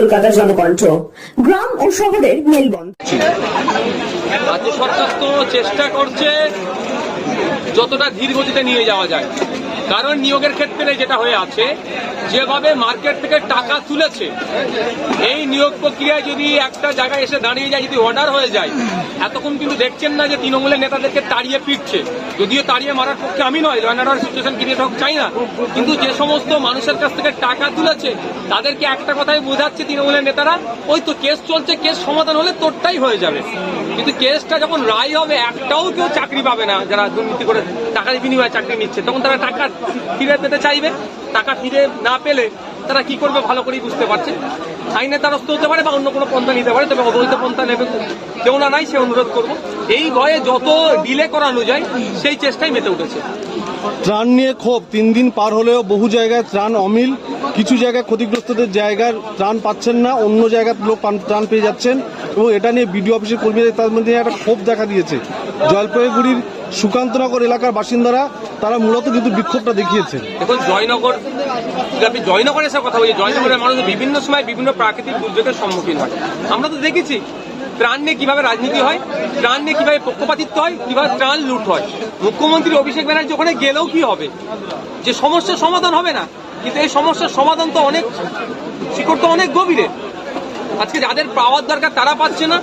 কলকাতা জনকণ্ঠ, গ্রাম ও শহরের মেলবন্ধ রাজ্য সরকার তো চেষ্টা করছে যতটা ধীর গতিতে নিয়ে যাওয়া যায়। কারণ নিয়োগের ক্ষেত্রে যেটা হয়ে আছে যেভাবে মার্কেট থেকে টাকা তুলেছে, এই নিয়োগ প্রক্রিয়ায় যদি একটা জায়গায় এসে দাঁড়িয়ে যায়, যদি অর্ডার হয়ে যায়, এতক্ষণ কিন্তু দেখছেন না যে তৃণমূলের নেতাদেরকে তাড়িয়ে পিটছে যদিও তাড়িয়ে মারার পক্ষে আমি নয় অর্ডার সিচুয়েশন ক্রিয়েট হোক, চাই না। কিন্তু যে সমস্ত মানুষের কাছ থেকে টাকা তুলেছে, তাদেরকে একটা কথাই বোঝাচ্ছে তৃণমূলের নেতারা, ওই তো কেস চলছে কেস সমাধান হলে তোরটাই হয়ে যাবে। কিন্তু কেসটা যখন রায় হবে, একটাও কেউ চাকরি পাবে না, যারা দুর্নীতি করে টাকার বিনিময়ে চাকরি নিচ্ছে, তখন তারা টাকা ফিরে পেতে চাইবে। টাকা ফিরে না পেলে তারা কি করবে ভালো করেই বুঝতে পারছে। আইনের দ্বারস্থ হতে পারে বা অন্য কোনো পন্থা নিতে পারে, তবে অবৈধ পন্থা নেবে কেউ না নাই, সে অনুরোধ করব। এই ভয়ে যত ডিলে করানো যায়, সেই চেষ্টাই মেতে উঠেছে। ত্রাণ নিয়ে ক্ষোভ। তিন দিন পার হলেও বহু জায়গায় ত্রাণ অমিল। কিছু জায়গায় ক্ষতিগ্রস্তদের জায়গার ত্রাণ পাচ্ছেন না, অন্য জায়গার লোক ত্রাণ পেয়ে যাচ্ছেন এবং এটা নিয়ে বিডিও অফিসের কর্মীদের তার মধ্যে একটা ক্ষোভ দেখা দিয়েছে। জলপাইগুড়ির সুকান্তনগর এলাকার বাসিন্দারা তারা মূলত কিন্তু বিক্ষোভটা দেখিয়েছেন। দেখুন, জয়নগর আপনি জয়নগরে এসে কথা বলছি জয়নগরের মানুষ বিভিন্ন সময় বিভিন্ন প্রাকৃতিক দুর্যোগের সম্মুখীন হয়। আমরা তো দেখেছি ত্রাণ নিয়ে কীভাবে রাজনীতি হয়, ত্রাণ নিয়ে কীভাবে পক্ষপাতিত্ব হয়, কীভাবে ত্রাণ লুট হয়। মুখ্যমন্ত্রী অভিষেক ব্যানার্জি ওখানে গেলেও কি হবে? যে সমস্যার সমাধান হবে না, কিন্তু এই সমস্যার সমাধান তো অনেক, শিকড় তো অনেক গভীরে। আজকে যাদের পাওয়ার দরকার তারা পাচ্ছে না,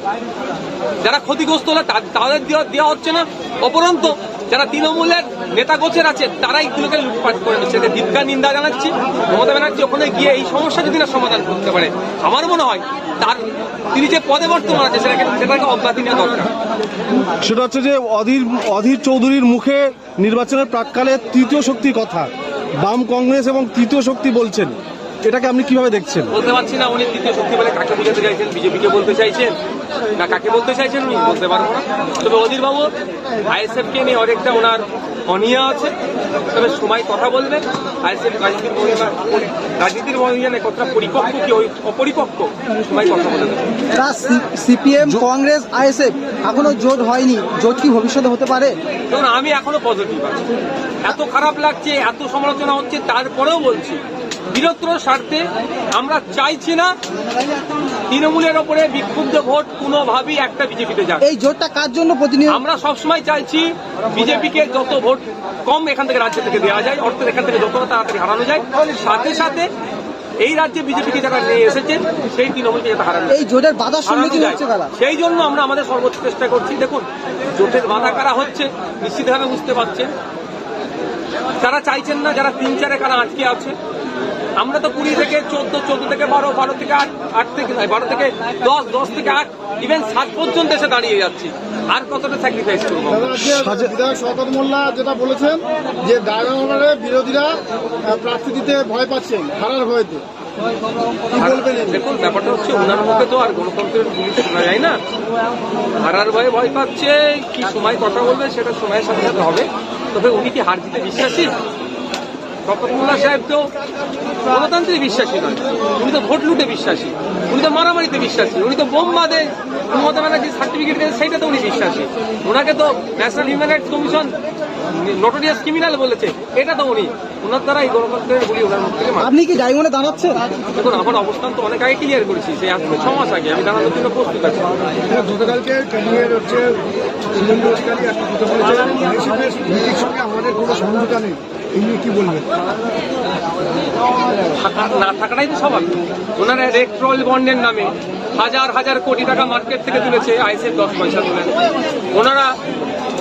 যারা ক্ষতিগ্রস্ত হলে তাদের দেওয়া দেওয়া হচ্ছে না। অপরন্ত যারা তৃণমূলের নেতা গোছের আছে তারাই এইগুলোকে লুটপাট করে নিচ্ছে। এতে ধিক্কার নিন্দা জানাচ্ছি। মমতা ব্যানার্জি ওখানে গিয়ে এই সমস্যা যদি না সমাধান করতে পারে আমার মনে হয় তার তিনি যে পদে বর্তমান আছে সেটাকে সেটাকে অব্যাহতি নেওয়া দরকার। সেটা হচ্ছে যে অধীর অধীর চৌধুরীর মুখে নির্বাচনের প্রাককালে তৃতীয় শক্তির কথা। বাম কংগ্রেস এবং তৃতীয় শক্তি বলছেন। এটাকে আপনি কীভাবে দেখছেন? বলতে পারছি না উনি তৃতীয় শক্তি বলে কাকে বোঝাতে চাইছেন? বিজেপিকে বলতে চাইছেন? না কাকে বলতে চাইছেন উনি? বলতে পারব না। তবে অধীর বাবু আইএসএফ কে নিয়ে অনেকটা ওনার অনিয়া আছে। তবে সময় কথা বলবে আইএসএফ রাজনীতির রাজনীতির মহিমানে কতটা পরিপক্ক কি ওই অপরিপক্ক? সময় কথা বলে সিপিএম কংগ্রেস আইএসএফ এখনও জোট হয়নি। জোট কি ভবিষ্যতে হতে পারে? আমি এখনও পজিটিভ আছি। এত খারাপ লাগছে এত সমালোচনা হচ্ছে তারপরেও বলছি। বীরত্র স্বার্থে আমরা চাইছি না তৃণমূলের ওপরে বিক্ষুব্ধ ভোট কোনোভাবেই একটা বিজেপিতে যাক। এই জোটটা কার জন্য প্রতিনিয়ত আমরা সবসময় চাইছি বিজেপিকে যত ভোট কম এখান থেকে রাজ্য থেকে দেওয়া যায় অর্থের এখান থেকে যত তাড়াতাড়ি হারানো যায় সাথে সাথে এই রাজ্যে বিজেপিকে যারা নিয়ে এসেছেন সেই তৃণমূলকে যাতে হারানো এই জোটের হারানো সম্মুখীন হচ্ছে সেই জন্য আমরা আমাদের সর্বোচ্চ চেষ্টা করছি দেখুন জোটের বাধা কারা হচ্ছে নিশ্চিতভাবে বুঝতে পারছেন। যারা চাইছেন না যারা তিন চারে কারা আটকে আছে আমরা তো কুড়ি থেকে চোদ্দ চোদ্দ থেকে বারো বারো থেকে আট আট থেকে নয়, বারো থেকে দশ দশ থেকে আট ইভেন সাত পর্যন্ত এসে দাঁড়িয়ে যাচ্ছি। আর কতটা স্যাক্রিফাইস করব? বিধায়ক মোল্লা যেটা বলেছেন যে ডায়মন্ডে বিরোধীরা প্রার্থী দিতে ভয় পাচ্ছেন হারার ভয়তে। দেখুন ব্যাপারটা হচ্ছে ওনার মুখে তো আর গণতন্ত্রের গুলিতে শোনা যায় না। হারার ভয়ে ভয় পাচ্ছে কি সময় কথা বলবে সেটা সময়ের সাথে সাথে হবে। তবে উনি কি হার জিতে বিশ্বাসী? শপথমুল্লা সাহেব তো গণতন্ত্রে বিশ্বাসী নয়। উনি তো ভোট লুটে বিশ্বাসী। উনি তো মারামারিতে বিশ্বাসী। উনি তো বোম বাদে মমতা ব্যানার্জি সার্টিফিকেট দেন সেইটা তো উনি বিশ্বাসী। ওনাকে তো National Human Rights Commission notorious criminal বলেছে। এটা তো উনি। ওনার দ্বারা এই গণতন্ত্রের গুলি ওনার মুখ থেকে আপনি কি ডায়মন্ডে দাঁড়াচ্ছেন? দেখুন আমার অবস্থান তো অনেক আগে ক্লিয়ার করেছি সেই আজ থেকে ছ মাস আগে। আমি দাঁড়ানোর জন্য প্রস্তুত আছি। গতকালকে ক্যানিংয়ের হচ্ছে আমাদের কোনো সমঝোতা নেই। এই বলবেন থাকা, না থাকাটাই তো স্বাভাবিক। ওনারা ইলেকট্রল বন্ডের নামে হাজার হাজার কোটি টাকা মার্কেট থেকে তুলেছে, আইসের দশ পয়সা তুলে। ওনারা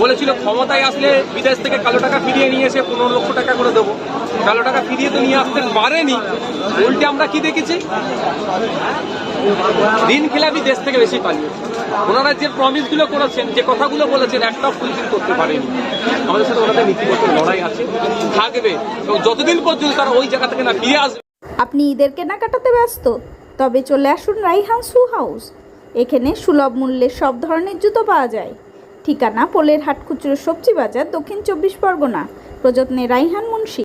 বলেছিল, ক্ষমতায় আসলে বিদেশ থেকে কালো টাকা ফিরিয়ে নিয়ে এসে পনেরো লক্ষ টাকা করে দেবো। কালো টাকা ফিরিয়ে তো নিয়ে আসতে পারেনি। উল্টে আমরা কি দেখেছি? ঋণ খেলাপি দেশ থেকে বেশি পালিয়েছে। ওনারা যে প্রমিসগুলো করেছেন, যে কথাগুলো বলেছেন, একটাও ফুলফিল করতে পারেনি। আমাদের সাথে ওনাদের নীতিগত লড়াই আছে, থাকবে। এবং যতদিন পর্যন্ত তারা ওই জায়গা থেকে না ফিরে আসবে আপনি ঈদের কেনাকাটাতে ব্যস্ত, তবে চলে আসুন রাইহান সু হাউস। এখানে সুলভ মূল্যে সব ধরনের জুতো পাওয়া যায়। ঠিকানা পোলের হাট খুচরো সবজি বাজার দক্ষিণ চব্বিশ পরগনা। প্রযত্নে রাইহান মুন্সি।